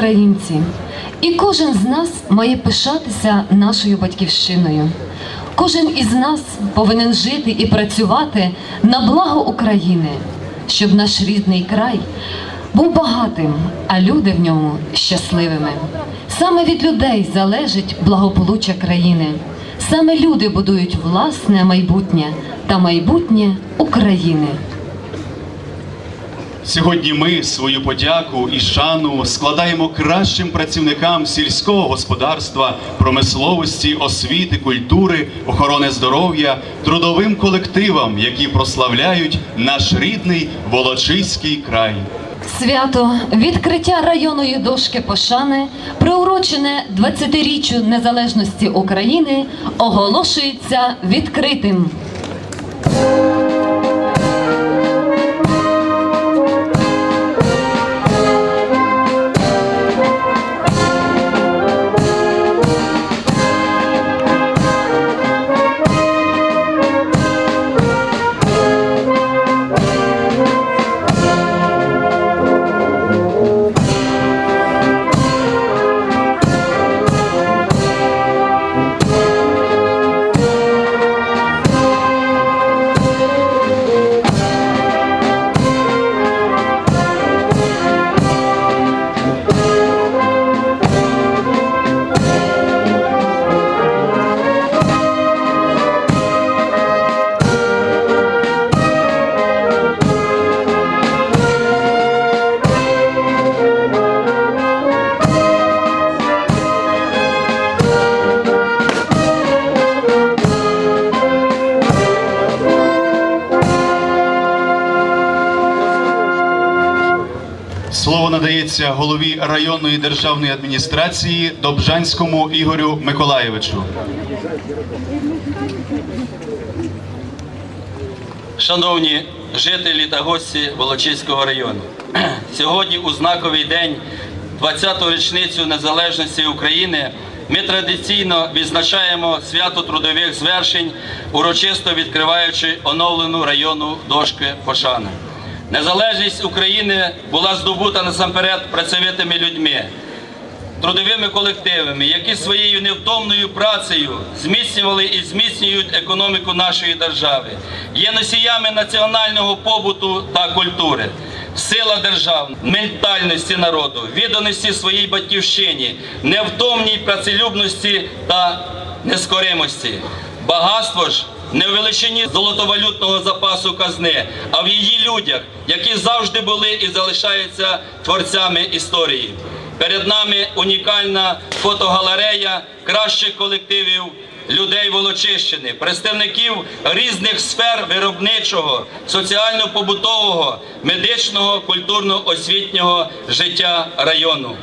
українці, і кожен з нас має пишатися нашою батьківщиною. Кожен із нас повинен жити і працювати на благо України, щоб наш рідний край був багатим, а люди в ньому щасливими. Саме від людей залежить благополуччя країни. Саме люди будують власне майбутнє та майбутнє України. Сьогодні ми свою подяку і шану складаємо кращим працівникам сільського господарства, промисловості, освіти, культури, охорони здоров'я, трудовим колективам, які прославляють наш рідний Волочиський край. Свято відкриття районної дошки пошани, приурочене 20-річчю незалежності України, оголошується відкритим. Голові районної державної адміністрації Добжанському Ігорю Миколаєвичу. Шановні жителі та гості Волочиського району, сьогодні у знаковий день 20-ту річницю незалежності України ми традиційно відзначаємо свято трудових звершень, урочисто відкриваючи оновлену районну дошки пошани. Незалежність України була здобута насамперед працьовитими людьми, трудовими колективами, які своєю невтомною працею зміцнювали і зміцнюють економіку нашої держави, є носіями національного побуту та культури. Сила держав, ментальності народу, відданості своїй батьківщині, невтомній працелюбності та нескоримості. Багатство ж не в величині золотовалютного запасу казни, а в її людях, які завжди були і залишаються творцями історії. Перед нами унікальна фотогалерея кращих колективів людей Волочищини, представників різних сфер виробничого, соціально-побутового, медичного, культурно-освітнього життя району.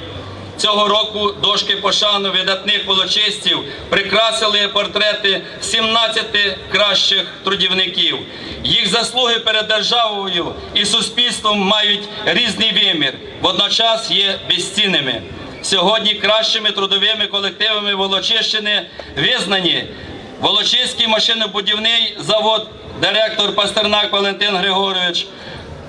Цього року дошки пошану видатних волочистів прикрасили портрети 17 кращих трудівників. Їх заслуги перед державою і суспільством мають різний вимір, водночас є безцінними. Сьогодні кращими трудовими колективами Волочищини визнані Волочиський машинобудівний завод, директор Пастернак Валентин Григорович,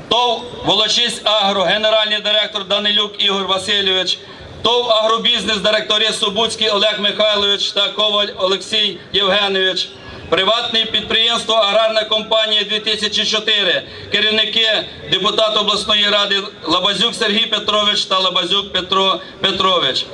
ТОВ Волочиськ Агро, генеральний директор Данилюк Ігор Васильович, ТОВ Агробізнес, директори Субуцький Олег Михайлович та Коваль Олексій Євгенович. Приватне підприємство Аграрна компанія 2004, керівники депутат обласної ради Лабазюк Сергій Петрович та Лабазюк Петро Петрович.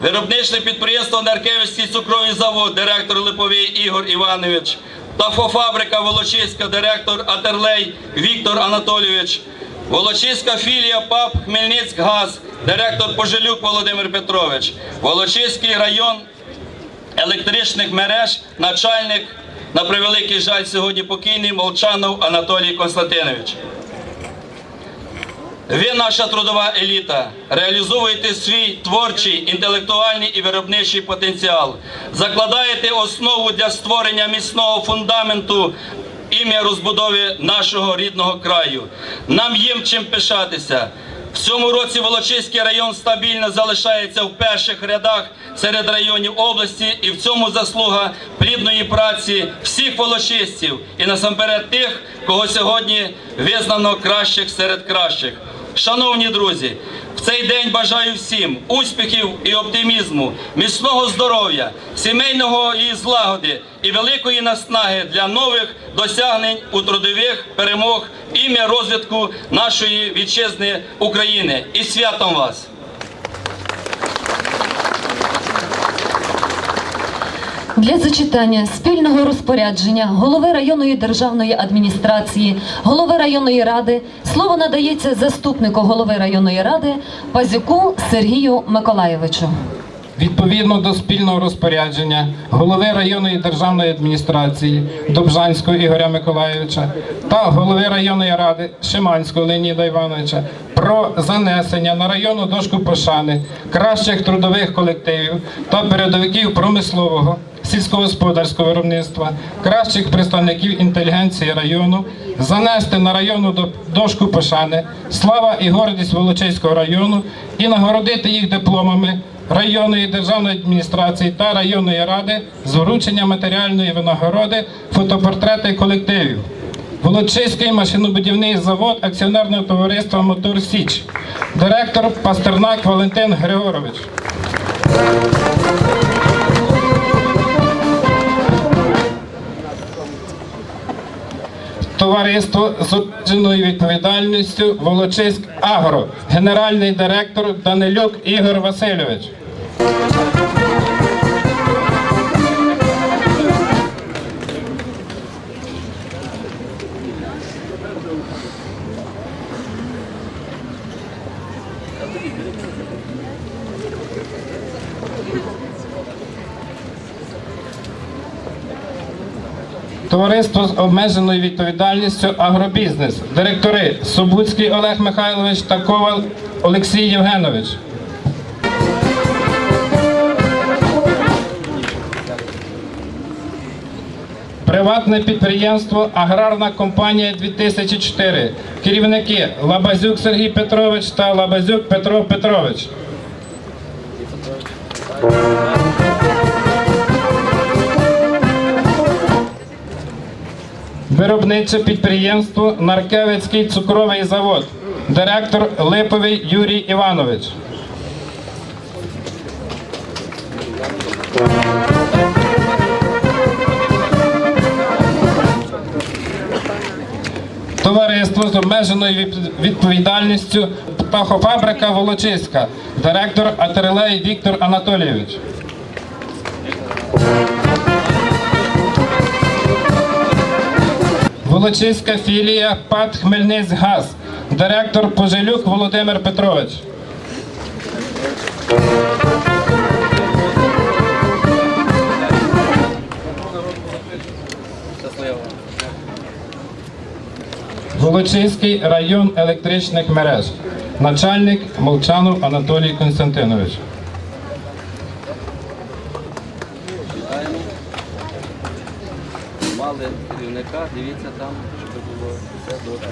Виробничне підприємство Наркевичський цукровий завод, директор Липовий Ігор Іванович. Тафофабрика Волочиська, директор Атерлей Віктор Анатолійович. Волочиська філія ПАП Хмельницькгаз, директор Пожилюк Володимир Петрович. Волочиський район електричних мереж, начальник, на превеликий жаль, сьогодні покійний Молчанов Анатолій Константинович. Ви, наша трудова еліта, реалізовуєте свій творчий, інтелектуальний і виробничий потенціал, закладаєте основу для створення міцного фундаменту ім'я розбудови нашого рідного краю. Нам їм чим пишатися. В цьому році Волочиський район стабільно залишається в перших рядах серед районів області, і в цьому заслуга плідної праці всіх волочистів і насамперед тих, кого сьогодні визнано кращих серед кращих. Шановні друзі, цей день бажаю всім успіхів і оптимізму, міцного здоров'я, сімейного і злагоди і великої наснаги для нових досягнень у трудових перемог, ім'я розвитку нашої вітчизни України. І святом вас! Для зачитання спільного розпорядження голови районної державної адміністрації, голови районної ради слово надається заступнику голови районної ради Пазюку Сергію Миколаєвичу. Відповідно до спільного розпорядження голови районної державної адміністрації Добжанського Ігоря Миколаєвича та голови районної ради Шиманського Леоніда Івановича про занесення на районну дошку пошани кращих трудових колективів та передовиків промислового сільськогосподарського виробництва, кращих представників інтелігенції району, занести на районну дошку пошани слава і гордість Волочиського району і нагородити їх дипломами районної державної адміністрації та районної ради з вручення матеріальної винагороди фотопортрети колективів. Волочиський машинобудівний завод акціонерного товариства Мотор Січ, директор Пастернак Валентин Григорович. Товариство з обмеженою відповідальністю Волочиськ Агро, генеральний директор Данилюк Ігор Васильович. Товариство з обмеженою відповідальністю Агробізнес, директори Собуцький Олег Михайлович та Ковал Олексій Євгенович. Приватне підприємство Аграрна компанія 2004. Керівники Лабазюк Сергій Петрович та Лабазюк Петро Петрович. Виробниче підприємство Наркевицький цукровий завод. Директор Липовий Юрій Іванович. Товариство з обмеженою відповідальністю Птахофабрика Волочиська. Директор Атерелей Віктор Анатолійович. Волочиська філія ПАД Хмельницьгаз. Директор Пожелюк Володимир Петрович. Волочиський район електричних мереж. Начальник Молчанов Анатолій Константинович. Дивіться там, щоб було все добре.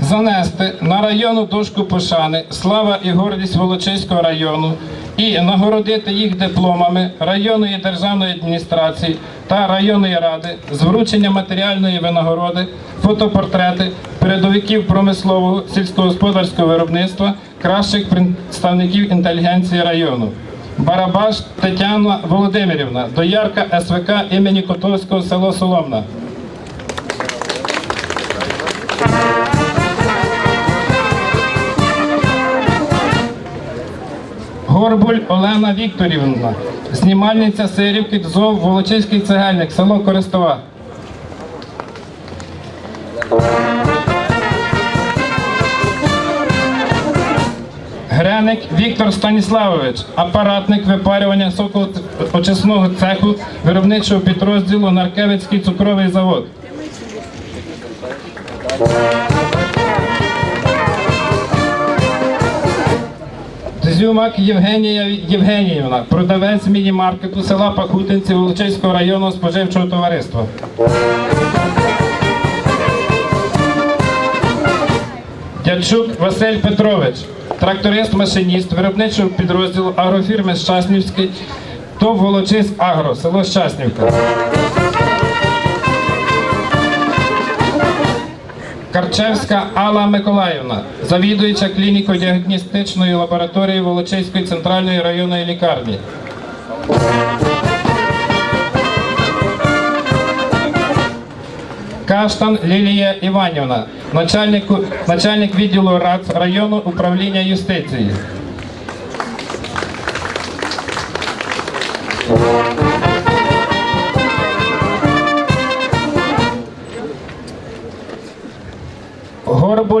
Занести на районну дошку пошани слава і гордість Волочиського району і нагородити їх дипломами районної державної адміністрації та районної ради з вручення матеріальної винагороди, фотопортрети передовиків промислового сільськогосподарського виробництва, кращих представників інтелігенції району. Барабаш Тетяна Володимирівна, доярка СВК імені Котовського село Соломна. Горбуль Олена Вікторівна, знімальниця Сирівки ЗОВ Волочиський цегельник, село Користова. Греник Віктор Станіславович, апаратник випарювання сокоочисного цеху виробничого підрозділу Наркевицький цукровий завод. Зюмак Євгенія Євгеніївна, продавець міні-маркету села Пахутинці Волочиського районного споживчого товариства. Дячук Василь Петрович, тракторист-машиніст виробничого підрозділу агрофірми Щаснівський, ТОВ Волочиськ Агро, село Щаснівка. Карчевська Алла Миколаївна, завідуюча клініко-діагностичної лабораторії Волочиської центральної районної лікарні. Каштан Лілія Іванівна, начальник, начальник відділу РАЦ району управління юстиції.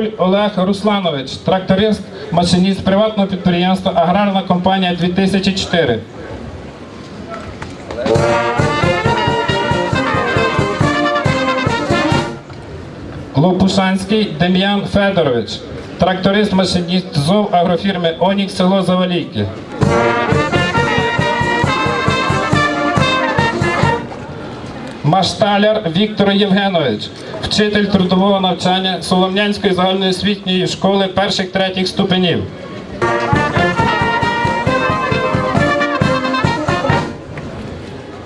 Горбуль Олег Русланович, тракторист, машиніст приватного підприємства Аграрна компанія 2004. Лопушанський Дем'ян Федорович, тракторист машиніст ЗОВ агрофірми Онік село Завалійки. Машталяр Віктор Євгенович, вчитель трудового навчання Солом'янської загальноосвітньої школи перших третіх ступенів.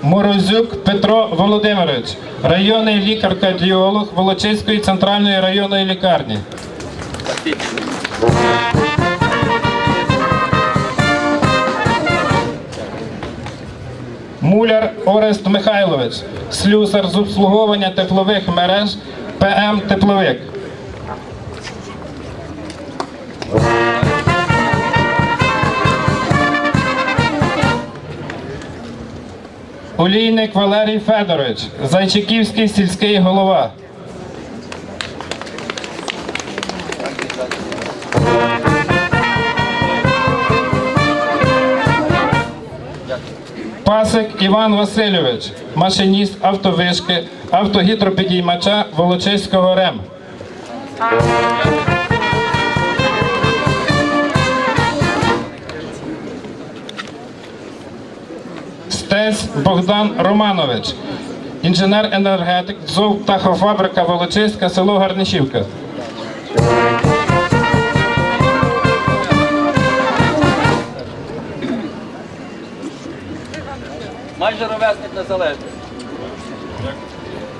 Морозюк Петро Володимирович, районний лікар-кардіолог Волочиської центральної районної лікарні. Муляр Орест Михайлович, слюсар з обслуговування теплових мереж ПМ Тепловик. Олійник Валерій Федорович, Зайчиківський сільський голова. Пасик Іван Васильович, машиніст автовишки, автогідропідіймача Волочиського РЕМ. Стець Богдан Романович, інженер-енергетик, ЗОВ птахофабрика Волочиська, село Гарнишівка. Майже ровесник незалежний.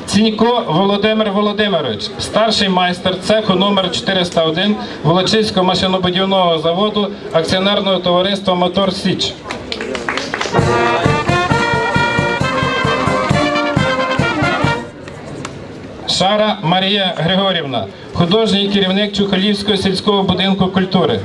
Цінько Володимир Володимирович, старший майстер цеху номер 401 Волочиського машинобудівного заводу акціонерного товариства Мотор Січ. Шара Марія Григорівна, художній керівник Чухалівського сільського будинку культури.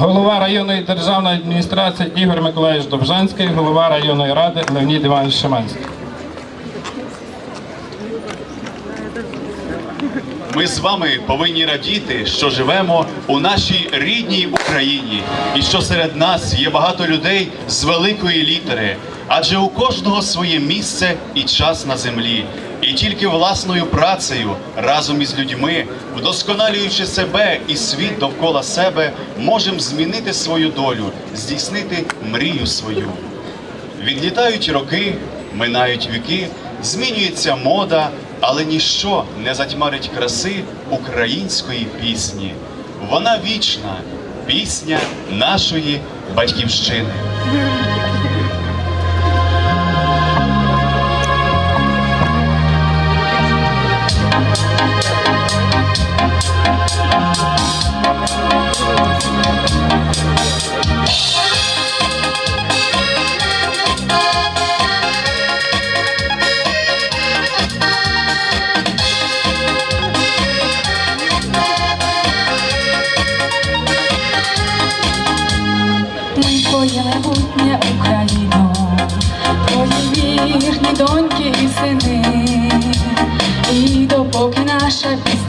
Голова районної державної адміністрації Ігор Миколаївич Добжанський, голова районної ради Леонід Іванович Шиманський. Ми з вами повинні радіти, що живемо у нашій рідній Україні, і що серед нас є багато людей з великої літери, адже у кожного своє місце і час на землі. І тільки власною працею разом із людьми, вдосконалюючи себе і світ довкола себе, можемо змінити свою долю, здійснити мрію свою. Відлітають роки, минають віки, змінюється мода, але ніщо не затьмарить краси української пісні. Вона вічна, пісня нашої батьківщини. shut up.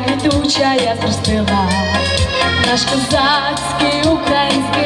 Квітуча я зростила, наш козацький український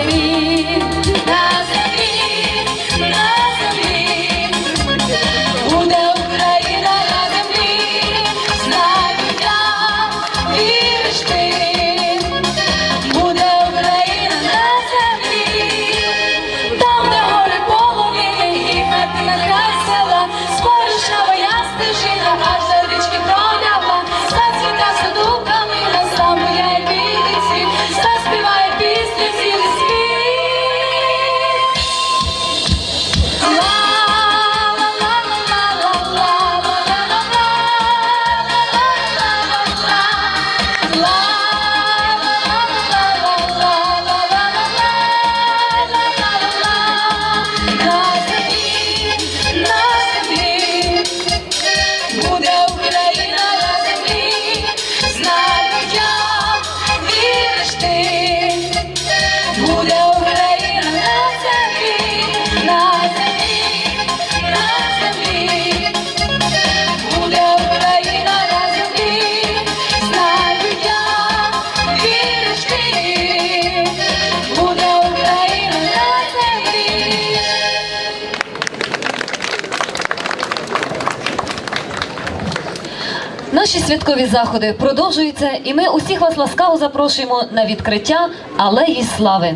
святкові заходи продовжуються, і ми усіх вас ласкаво запрошуємо на відкриття Алеї Слави.